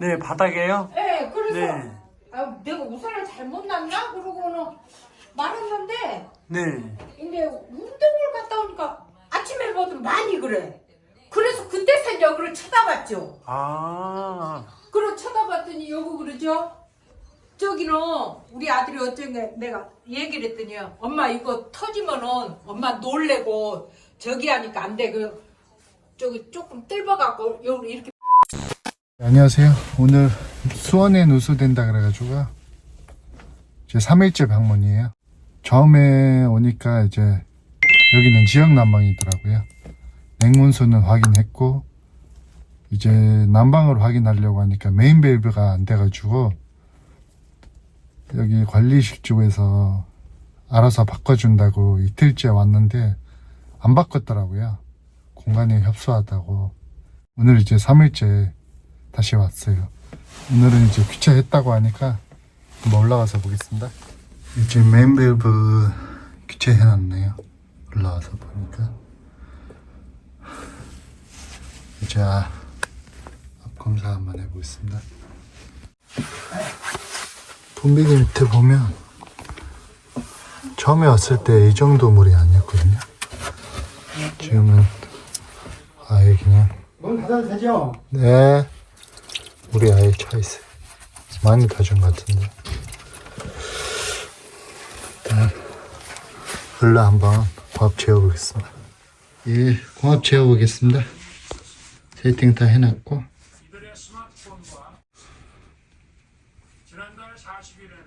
네, 바닥에요? 네, 그래서 네. 아, 내가 우산을 잘못 놨나? 그러고는 말았는데 네. 근데 운동을 갔다 오니까 아침에 보면 많이 그래. 그래서 그때서 여기를 쳐다봤죠. 아, 그리고 쳐다봤더니 여기 그러죠. 저기는 우리 아들이 어쩐게 내가 얘기를 했더니 엄마 이거 터지면은 엄마 놀래고 저기 하니까 안 돼. 그 저기 조금 뜰어갖고 여기 이렇게 안녕하세요. 오늘 수원에 누수된다 그래가지고 이제 3일째 방문이에요. 처음에 오니까 이제 여기는 지역 난방이더라고요. 냉문수는 확인했고 이제 난방을 확인하려고 하니까 메인 밸브가 안 돼가지고 여기 관리실 쪽에서 알아서 바꿔준다고 이틀째 왔는데 안 바꿨더라고요. 공간이 협소하다고 오늘 이제 3일째 다시 왔어요. 오늘은 이제 교체했다고 하니까 한번 올라가서 보겠습니다. 이제 메인 밸브 교체해놨네요. 올라와서 보니까 이제 앞 검사 한번 해보겠습니다. 분비기 밑에 보면 처음에 왔을 때 이 정도 물이 아니었거든요. 지금은 아예 그냥 문 닫아도 되죠? 네. 물이 아예 차 있어요. 많이 다준 것 같은데. 일단, 흘러 한번 공합 재워보겠습니다. 예, 공합 재워보겠습니다. 세팅 다 해놨고, 이들의 스마트폰과 지난달 40일에는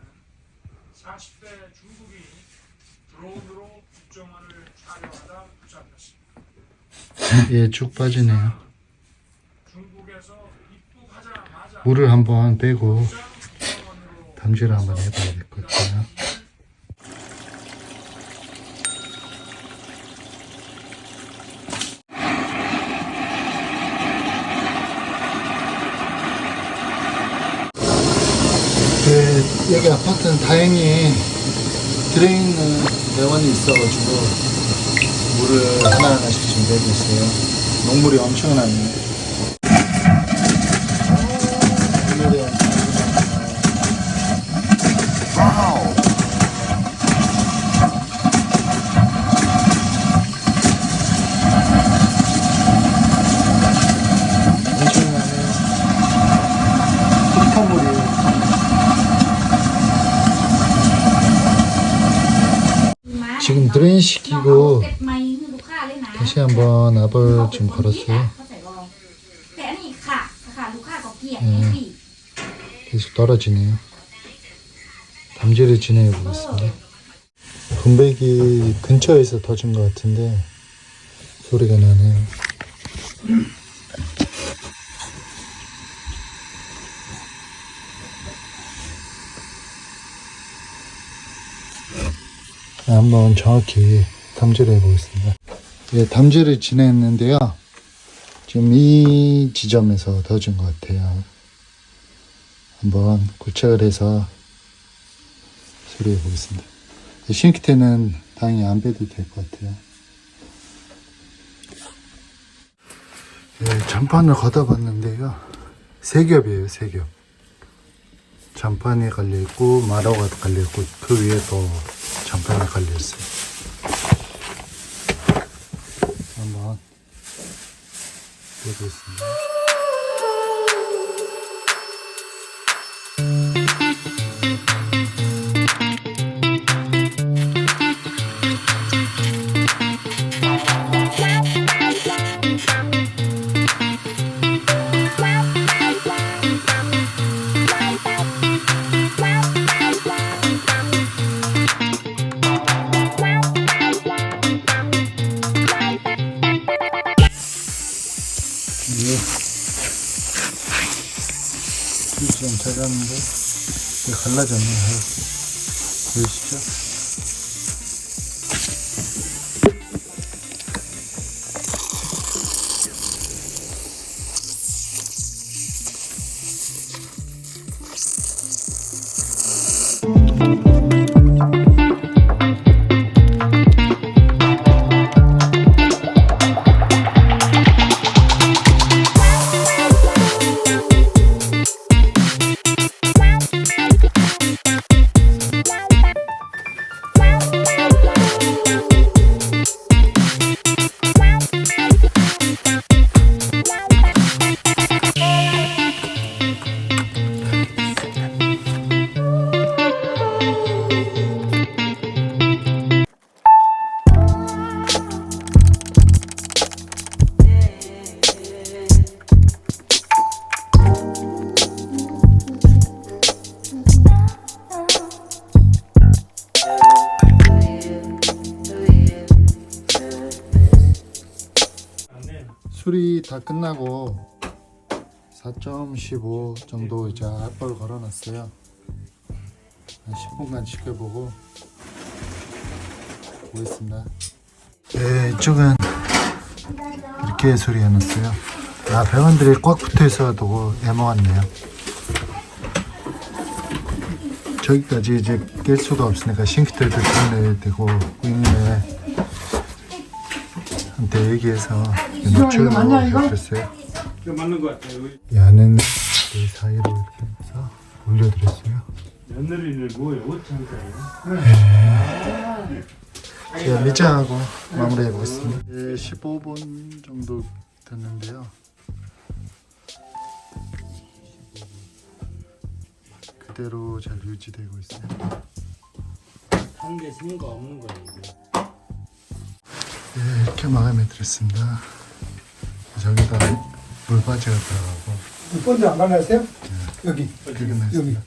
40대 중국인이 드론으로 국정원을 촬영하다 붙잡혔습니다. 예, 쭉 빠지네요. 중국에서 물을 한번 빼고 담지를 한번 해봐야 될 것 같아요. 그 여기 아파트는 다행히 드레인 내원이 있어가지고 물을 하나하나씩 좀 내고 있어요. 녹물이 엄청나네요. 오늘은 엄청나네. 폭탄물이에요. 지금 드레인 시키고 다시 한번 압을 좀 걸었어요. 예, 계속 떨어지네요. 담지를 진행해 보겠습니다. 분배기 근처에서 터진 것 같은데 소리가 나네요. 한번 정확히 담지를 해보겠습니다. 예, 담지를 진행했는데요. 지금 이 지점에서 터진 것 같아요. 한번 고착을 해서 수리해 보겠습니다. 싱크대는 당연히 안 빼도 될 것 같아요. 예, 전판을 걷어봤는데요. 세 겹이에요, 세 겹. 전판이 갈려있고, 마라가 갈려있고, 그 위에 또 전판이 갈 찾았는데 이게 갈라졌네 아, 보이시죠? 술이 다 끝나고 4.15 정도 이제 알코올 걸어놨어요. 한 10분간 지켜보고 보겠습니다. 네, 이쪽은 이렇게 술이 해놨어요. 아, 병원들이 꽉 붙어 있어도 애먹었네요. 저기까지 이제 깰 수가 없으니까 싱크대도 들어내야 되고 고객님의 한테 얘기해서 노출로 해줬어요. 이거 맞는 것 같아요. 이 안에는 이 사이로 이렇게 해서 올려드렸어요. 며느리를 뭐예요? 옷장사예요? 제가 밑장하고 마무리해 보겠습니다. 예, 15분 정도 됐는데요. 그대로 잘 유지되고 있어요. 한개 생거 없는 거예요. 이렇게 마감해 드렸습니다. 저기다 물바지가 들어가고 번째 안 발랐어요? 여기 그렇게 끝났습니다.